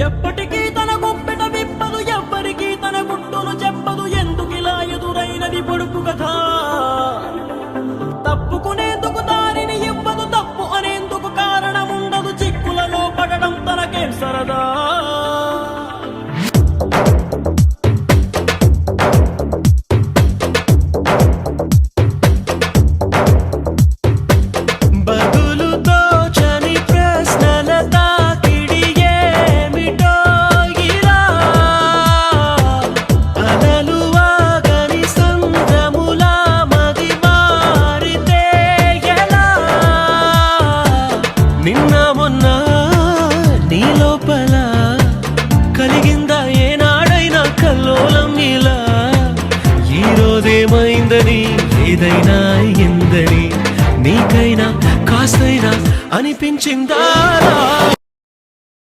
ఎప్పటికీ తన గుప్పెట విప్పదు ఎవ్వరికీ తన గుట్టును చెప్పదు ఎందుకిలా ఎదురైనది పొడుపు కథ? తప్పుకునేందుకు నిన్న నీ లోపల కలిగిందా ఏనాడైనా కల్లోలం ఇలా? ఈరోజేమైందని ఏదైనా అయ్యిందని నీకైనా కాస్తైనా అనిపించిందా?